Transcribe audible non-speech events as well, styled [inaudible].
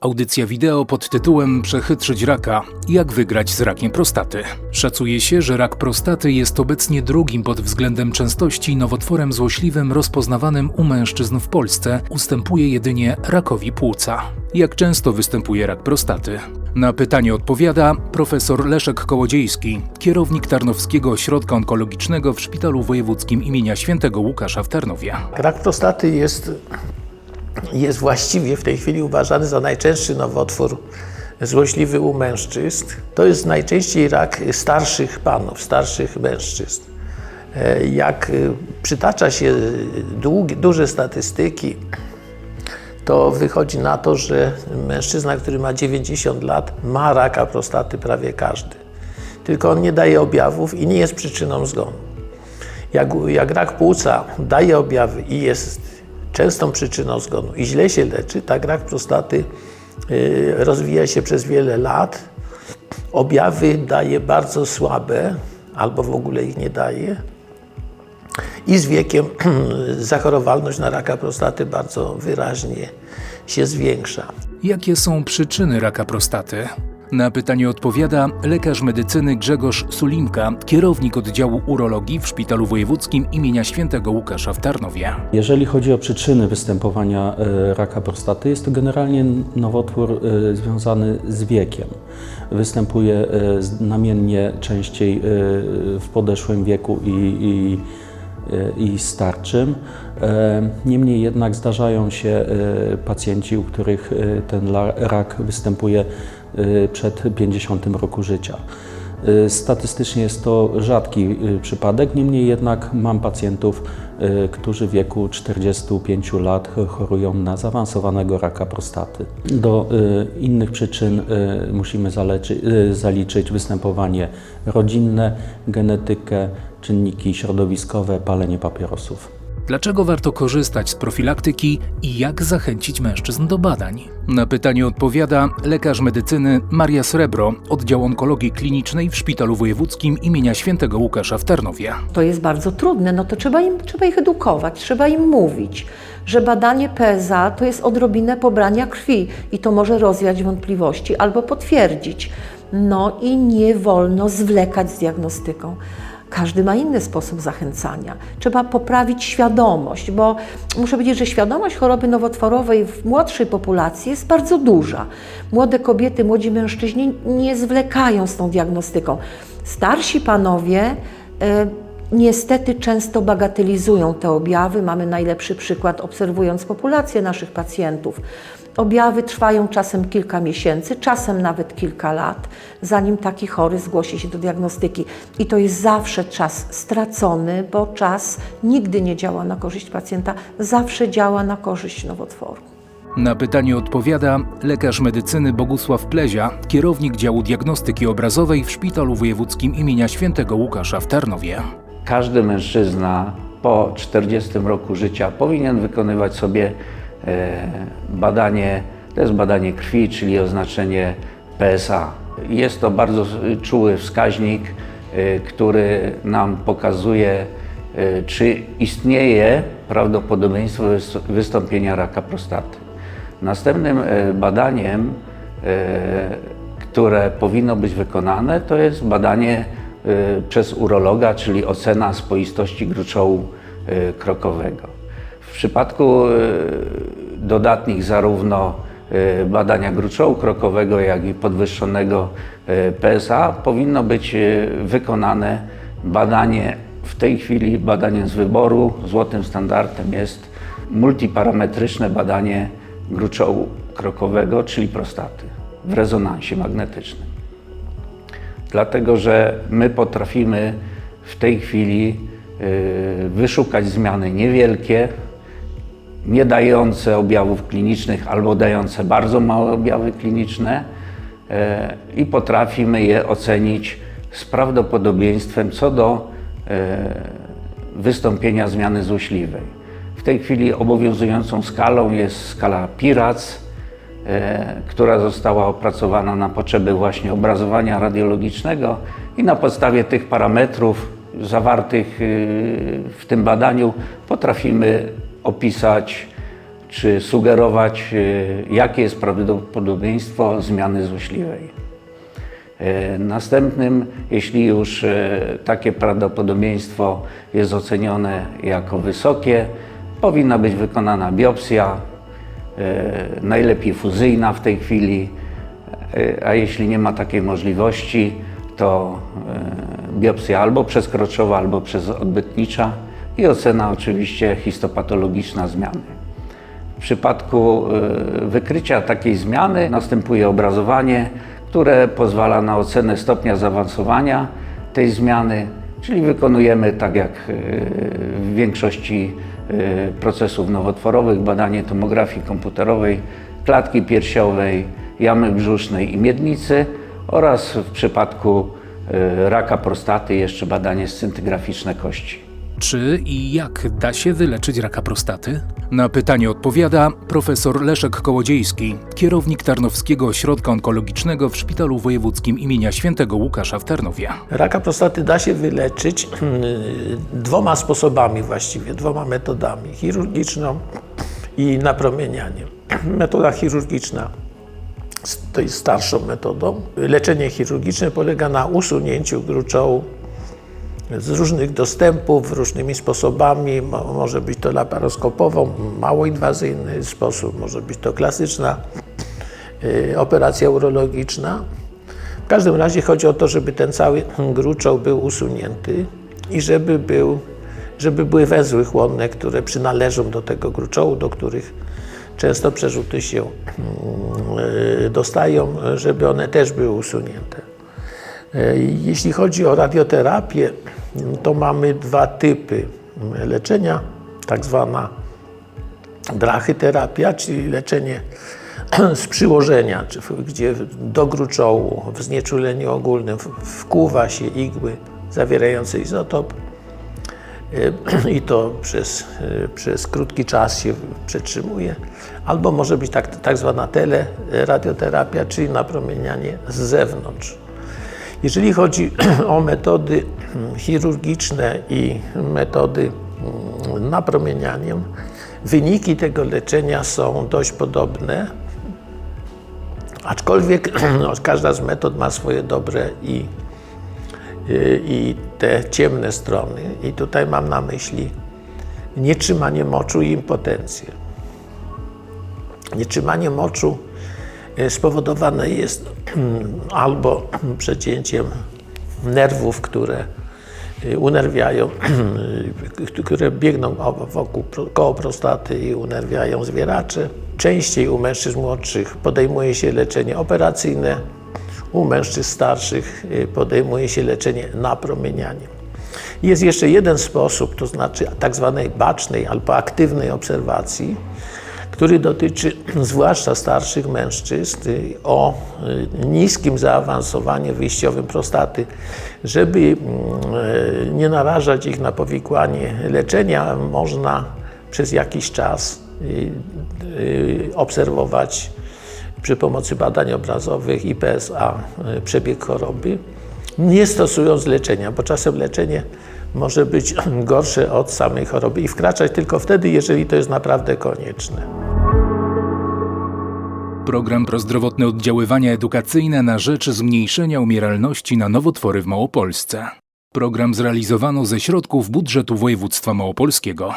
Audycja wideo pod tytułem Przechytrzyć raka. Jak wygrać z rakiem prostaty. Szacuje się, że rak prostaty jest obecnie drugim pod względem częstości nowotworem złośliwym rozpoznawanym u mężczyzn w Polsce. Ustępuje jedynie rakowi płuca. Jak często występuje rak prostaty? Na pytanie odpowiada profesor Leszek Kołodziejski, kierownik Tarnowskiego Ośrodka Onkologicznego w Szpitalu Wojewódzkim imienia Świętego Łukasza w Tarnowie. Rak prostaty jest, jest właściwie w tej chwili uważany za najczęstszy nowotwór złośliwy u mężczyzn. To jest najczęściej rak starszych panów, starszych mężczyzn. E, Jak y, przytacza się duże statystyki, to wychodzi na to, że mężczyzna, który ma 90 lat, ma raka prostaty prawie każdy. Tylko on nie daje objawów i nie jest przyczyną zgonu. Jak, jak rak płuca daje objawy i jest częstą przyczyną zgonu i źle się leczy, tak rak prostaty y, rozwija się przez wiele lat. Objawy daje bardzo słabe albo w ogóle ich nie daje. I z wiekiem [clears throat] zachorowalność na raka prostaty bardzo wyraźnie się zwiększa. Jakie są przyczyny raka prostaty? Na pytanie odpowiada lekarz medycyny Grzegorz Sulimka, kierownik oddziału urologii w Szpitalu Wojewódzkim imienia Świętego Łukasza w Tarnowie. Jeżeli chodzi o przyczyny występowania e, raka prostaty, jest to generalnie nowotwór e, związany z wiekiem. Występuje e, znamiennie częściej w podeszłym wieku i, i, i starczym. Niemniej jednak zdarzają się pacjenci, u których ten rak występuje przed 50 roku życia. Y, Statystycznie jest to rzadki y, przypadek, niemniej jednak mam pacjentów, y, którzy w wieku 45 lat chorują na zaawansowanego raka prostaty. Do y, innych przyczyn y, musimy y, zaliczyć występowanie rodzinne, genetykę, czynniki środowiskowe, palenie papierosów. Dlaczego warto korzystać z profilaktyki i jak zachęcić mężczyzn do badań? Na pytanie odpowiada lekarz medycyny Maria Srebro, oddział onkologii klinicznej w Szpitalu Wojewódzkim imienia Świętego Łukasza w Tarnowie. to jest bardzo trudne, no to trzeba, im, trzeba ich edukować, trzeba im mówić, że badanie PSA to jest odrobinę pobrania krwi i to może rozwiać wątpliwości albo potwierdzić. No i nie wolno zwlekać z diagnostyką. Każdy ma inny sposób zachęcania. Trzeba poprawić świadomość, bo muszę powiedzieć, że świadomość choroby nowotworowej w młodszej populacji jest bardzo duża. Młode kobiety, młodzi mężczyźni nie zwlekają z tą diagnostyką. Starsi panowie e, niestety często bagatelizują te objawy. Mamy najlepszy przykład, obserwując populację naszych pacjentów. Objawy trwają czasem kilka miesięcy, czasem nawet kilka lat, zanim taki chory zgłosi się do diagnostyki. I to jest zawsze czas stracony, bo czas nigdy nie działa na korzyść pacjenta, zawsze działa na korzyść nowotworu. Na pytanie odpowiada lekarz medycyny Bogusław Plezia, kierownik działu diagnostyki obrazowej w Szpitalu Wojewódzkim imienia Świętego Łukasza w Tarnowie. Każdy mężczyzna po 40 roku życia powinien wykonywać sobie badanie, to jest badanie krwi, czyli oznaczenie PSA. Jest to bardzo czuły wskaźnik, e, który nam pokazuje, e, czy istnieje prawdopodobieństwo wys- wystąpienia raka prostaty. Następnym e, badaniem, e, które powinno być wykonane, to jest badanie e, przez urologa, czyli ocena spoistości gruczołu e, krokowego. W przypadku e, dodatnich zarówno e, badania gruczołu krokowego, jak i podwyższonego e, PSA powinno być wykonane badanie, w tej chwili badaniem z wyboru, złotym standardem jest multiparametryczne badanie gruczołu krokowego, czyli prostaty w rezonansie magnetycznym. Dlatego, że my potrafimy w tej chwili y, wyszukać zmiany niewielkie, nie dające objawów klinicznych albo dające bardzo małe objawy kliniczne e, i potrafimy je ocenić z prawdopodobieństwem co do e, wystąpienia zmiany złośliwej. W tej chwili obowiązującą skalą jest skala PIRAC, e, która została opracowana na potrzeby właśnie obrazowania radiologicznego i na podstawie tych parametrów zawartych w tym badaniu potrafimy opisać czy sugerować, y, jakie jest prawdopodobieństwo zmiany złośliwej. E, Następnym, jeśli już e, takie prawdopodobieństwo jest ocenione jako wysokie, powinna być wykonana biopsja, najlepiej fuzyjna w tej chwili, a jeśli nie ma takiej możliwości, to biopsja albo przezkroczowa, albo przezodbytnicza i ocena oczywiście histopatologiczna zmiany. W przypadku y, wykrycia takiej zmiany następuje obrazowanie, które pozwala na ocenę stopnia zaawansowania tej zmiany, czyli wykonujemy tak jak y, w większości y, procesów nowotworowych badanie tomografii komputerowej, klatki piersiowej, jamy brzusznej i miednicy oraz w przypadku raka prostaty jeszcze badanie scintygraficzne kości. Czy i jak da się wyleczyć raka prostaty? Na pytanie odpowiada profesor Leszek Kołodziejski, kierownik Tarnowskiego Ośrodka Onkologicznego w Szpitalu Wojewódzkim imienia Świętego Łukasza w Tarnowie. Raka prostaty da się wyleczyć dwoma sposobami właściwie, dwoma metodami, chirurgiczną i napromienianiem. Metoda chirurgiczna to jest starszą metodą. Leczenie chirurgiczne polega na usunięciu gruczołu z różnych dostępów, różnymi sposobami. Mo- Może być to laparoskopową, mało inwazyjny sposób, może być to klasyczna y, operacja urologiczna. W każdym razie chodzi o to, żeby ten cały gruczoł był usunięty i żeby, był, żeby były węzły chłonne, które przynależą do tego gruczołu, do których często przerzuty się y, dostają, żeby one też były usunięte. E, Jeśli chodzi o radioterapię, to mamy dwa typy leczenia, tak zwana brachyterapia, czyli leczenie z przyłożenia, gdzie do gruczołu w znieczuleniu ogólnym wkuwa się igły zawierające izotop e, [clears throat] i to przez, e, przez krótki czas się przetrzymuje. Albo może być tak, tak zwana teleradioterapia, czyli napromienianie z zewnątrz. Jeżeli chodzi [clears throat] o metody chirurgiczne i metody mm, napromienianiem, wyniki tego leczenia są dość podobne, aczkolwiek [clears throat] no, każda z metod ma swoje dobre i, y, i te ciemne strony. I tutaj mam na myśli nietrzymanie moczu i impotencję. Nietrzymanie moczu e, spowodowane jest [clears throat] albo [clears throat] przecięciem nerwów, które e, unerwiają, [clears throat] które biegną wokół koło prostaty i unerwiają zwieracze. Częściej u mężczyzn młodszych podejmuje się leczenie operacyjne, u mężczyzn starszych e, podejmuje się leczenie napromienianiem. Jest jeszcze jeden sposób, to znaczy tak zwanej bacznej albo aktywnej obserwacji, który dotyczy [clears throat] zwłaszcza starszych mężczyzn y, o y, niskim zaawansowaniu wyjściowym prostaty. Żeby mm, y, nie narażać ich na powikłanie leczenia, można przez jakiś czas obserwować przy pomocy badań obrazowych i PSA przebieg choroby, nie stosując leczenia, bo czasem leczenie może być [clears throat] gorsze od samej choroby i wkraczać tylko wtedy, jeżeli to jest naprawdę konieczne. Program prozdrowotne oddziaływania edukacyjne na rzecz zmniejszenia umieralności na nowotwory w Małopolsce. Program zrealizowano ze środków budżetu województwa małopolskiego.